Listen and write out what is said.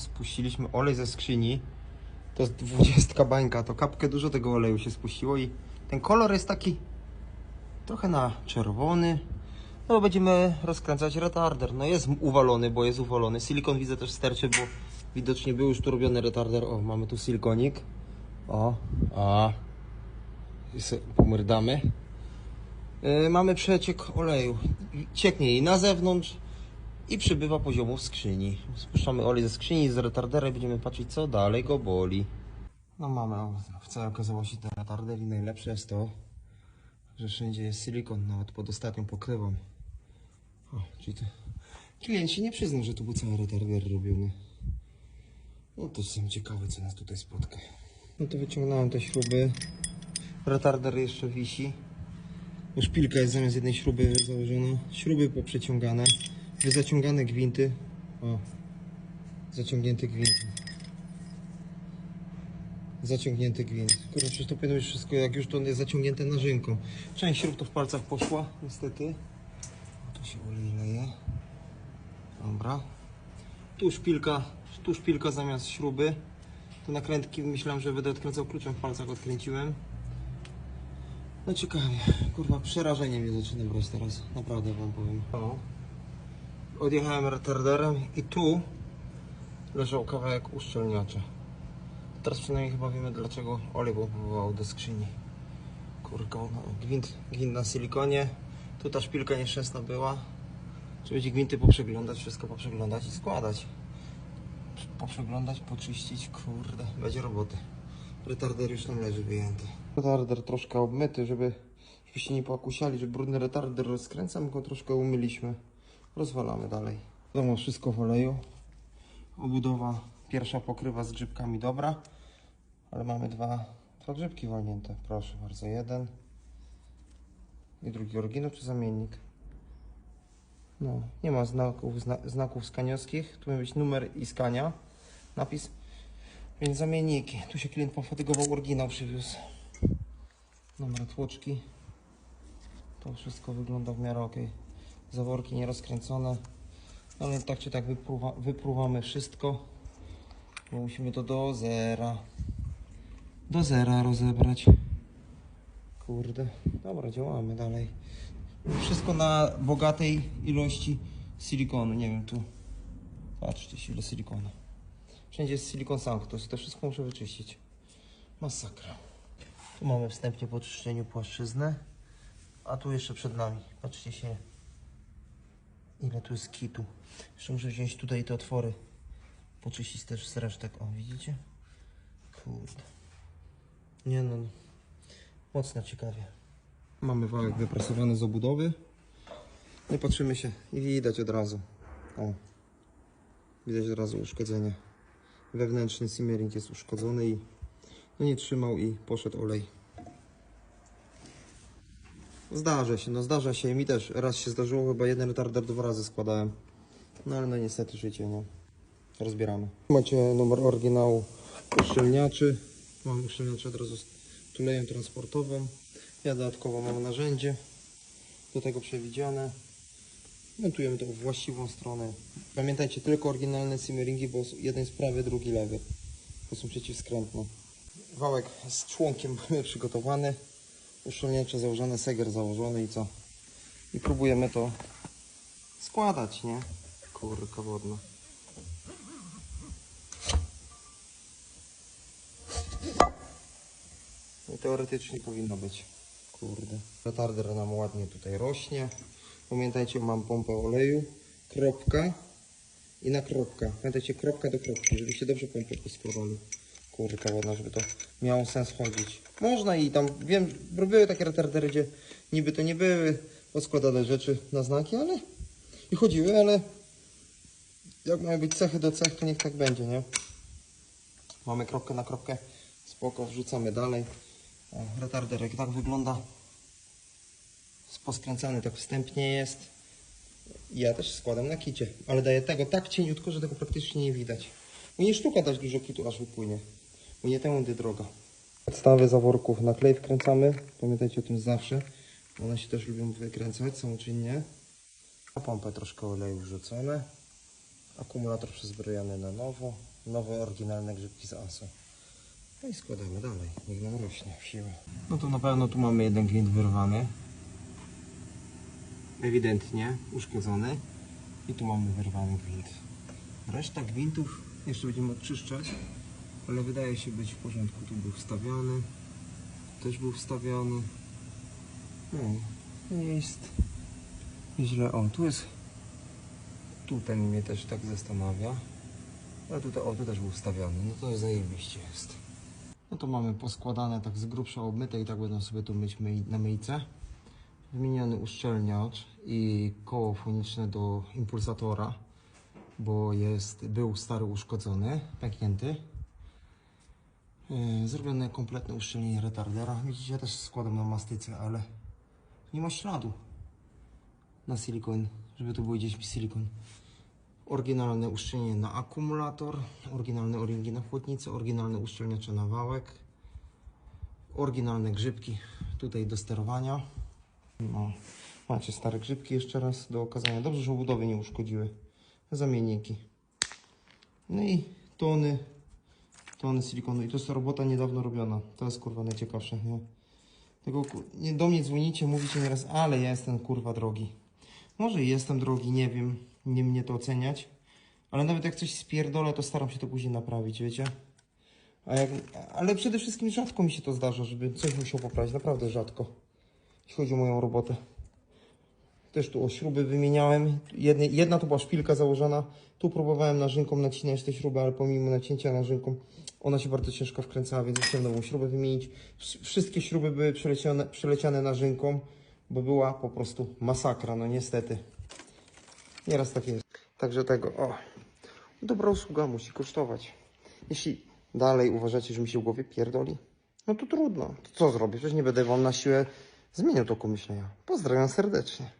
spuściliśmy olej ze skrzyni. To jest 20 bańka, to kapkę dużo tego oleju się spuściło i ten kolor jest taki trochę na czerwony. No będziemy rozkręcać retarder. No jest uwalony, bo jest uwalony. Silikon widzę też sterczy, bo widocznie był już tu robiony retarder. O, mamy tu silikonik. O, a. I pomyrdamy. Yy, mamy przeciek oleju. Cieknie jej na zewnątrz i przybywa poziomu w skrzyni. Spuszczamy olej ze skrzyni z retardera i będziemy patrzeć co dalej go boli. No mamy w całej okazałości ten retarder i najlepsze jest to, że wszędzie jest silikon, nawet pod ostatnią pokrywą. O, czyli to... Klient się nie przyznał, że tu był cały retarder robiony. No to jestem ciekawy, co nas tutaj spotka. No to wyciągnąłem te śruby. Retarder jeszcze wisi. Już szpilka jest zamiast jednej śruby założona. Śruby poprzeciągane. Zaciągane gwinty. O. Zaciągnięty gwint. Zaciągnięty gwint. Kurczę, przecież to powinno być wszystko, jak już to jest zaciągnięte narzynką. Część śrub to w palcach poszła, niestety. Tu się olej leje. Dobra. Tu szpilka, tu szpilka zamiast śruby. Tu nakrętki myślałem, że będę odkręcał kluczem w palcach, odkręciłem. No ciekawie, kurwa, przerażenie mnie zaczyna brać teraz, naprawdę wam powiem. O. Odjechałem retarderem i tu leżał kawałek uszczelniacza. Teraz przynajmniej chyba wiemy dlaczego olej pompował do skrzyni. Kurka, no, gwint, gwint na silikonie. Tu ta szpilka nieszczęsna była. Trzeba będzie gwinty poprzeglądać, wszystko poprzeglądać i składać. Poprzeglądać, poczyścić, kurde, będzie roboty. Retarder już tam leży wyjęty. Retarder troszkę obmyty, żeby żebyście nie pokusiali, że brudny retarder rozkręcam, go troszkę umyliśmy. Rozwalamy dalej. Wiadomo, wszystko w oleju. Obudowa, pierwsza pokrywa z grzybkami dobra, ale mamy dwa, dwa grzybki walnięte. Proszę bardzo, jeden i drugi oryginał czy zamiennik. No, nie ma znaków, zna, znaków skaniowskich. Tu ma być numer i skania, napis. Więc zamienniki. Tu się klient pofatygował, oryginał przywiózł. Numer tłoczki. To wszystko wygląda w miarę ok. Zaworki nierozkręcone. No ale tak czy tak wypruwa, wypruwamy wszystko. Bo musimy to do zera. Do zera rozebrać. Kurde. Dobra, działamy dalej. Wszystko na bogatej ilości silikonu. Nie wiem, tu. Patrzcie, ile silikonu. Wszędzie jest silikon sanctus. To wszystko muszę wyczyścić. Masakra. Tu mamy wstępnie po czyszczeniu płaszczyznę. A tu jeszcze przed nami. Patrzcie się. Ile tu jest kitu. Jeszcze muszę wziąć tutaj te otwory. Poczyścić też z resztek. O, widzicie? Kurde. Nie no. Mocno ciekawie. Mamy wałek wyprasowany z obudowy. Nie patrzymy się i widać od razu. O. Widać od razu uszkodzenie. Wewnętrzny simmering jest uszkodzony i no nie trzymał i poszedł olej. Zdarza się, no zdarza się. Mi też raz się zdarzyło, chyba jeden retarder dwa razy składałem. No ale no niestety życie, nie. Rozbieramy. Macie numer oryginału uszczelniaczy. Mam uszczelniacze od razu z tulejem transportowym. Ja dodatkowo mam narzędzie do tego przewidziane. Montujemy to w właściwą stronę. Pamiętajcie, tylko oryginalne simmeringi, bo jeden jest prawy, drugi lewy. To są przeciwskrętne. Wałek z członkiem mamy przygotowany. Uszczelniacze założone, seger założony i co? I próbujemy to składać, nie? Kurka wodna. No i teoretycznie powinno być. Kurde. Retarder nam ładnie tutaj rośnie. Pamiętajcie, mam pompę oleju, kropka i na kropka. Pamiętajcie, kropka do kropki, żebyście dobrze pompę poskładali. Kurka ładna, żeby to miało sens chodzić. Można i tam, wiem, były takie retardery, gdzie niby to nie były poskładane rzeczy na znaki, ale i chodziły, ale jak mają być cechy do cech, to niech tak będzie, nie? Mamy kropkę na kropkę, spoko, wrzucamy dalej. O, retarderek tak wygląda. Poskręcany tak wstępnie jest. Ja też składam na kicie, ale daję tego tak cieniutko, że tego praktycznie nie widać. Bo nie sztuka dać dużo kitu, aż wypłynie. Nie tędy droga. Podstawy zaworków na klej wkręcamy. Pamiętajcie o tym zawsze. One się też lubią wykręcać samoczynnie. Na pompę troszkę oleju wrzucone. Akumulator przezbrojony na nowo. Nowe, oryginalne grzybki z ASO. No i składamy dalej. Niech nam rośnie w siłę. No to na pewno tu mamy jeden gwint wyrwany. Ewidentnie uszkodzony. I tu mamy wyrwany gwint. Reszta gwintów jeszcze będziemy odczyszczać, ale wydaje się być w porządku. Tu był wstawiony, też był wstawiony. No, nie jest źle. O, tu jest. Tutaj mnie też tak zastanawia. Ale tutaj, o, tu też był wstawiony. No to zajebiście jest. No to mamy poskładane tak z grubsza obmyte i tak będą sobie tu myć na myjce. Wymieniony uszczelniacz i koło foniczne do impulsatora, bo jest, był stary uszkodzony, pęknięty. Yy, Zrobione kompletne uszczelnienie retardera. Widzicie, ja też składam na mastyce, ale nie ma śladu na silikon, żeby tu był gdzieś silikon. Oryginalne uszczelnienie na akumulator, oryginalne o-ringi na chłodnicę, oryginalne uszczelniacze na wałek, oryginalne grzybki tutaj do sterowania. No, macie stare grzybki jeszcze raz do okazania. Dobrze, że obudowy nie uszkodziły. Zamienniki. No i tony, tony silikonu. I to jest robota niedawno robiona. To jest kurwa najciekawsze, nie? Tego, nie, do mnie dzwonicie, mówicie nieraz, ale ja jestem kurwa drogi. Może jestem drogi, nie wiem, nie mnie to oceniać. Ale nawet jak coś spierdolę, to staram się to później naprawić, wiecie? Jak, ale przede wszystkim rzadko mi się to zdarza, żeby coś musiał poprawić. Naprawdę rzadko. Jeśli chodzi o moją robotę. Też tu o śruby wymieniałem. Jedne, jedna to była szpilka założona. Tu próbowałem narzynką nacinać te śruby, ale pomimo nacięcia narzynką ona się bardzo ciężko wkręcała, więc musiałem nową śrubę wymienić. Wsz- Wszystkie śruby były przeleciane, przeleciane narzynką, bo była po prostu masakra, no niestety. Nieraz tak jest. Także tego, o. Dobra usługa musi kosztować. Jeśli dalej uważacie, że mi się w głowie pierdoli, no to trudno. To co zrobię? Przecież nie będę wam na siłę zmieniał toku myślenia. Pozdrawiam serdecznie.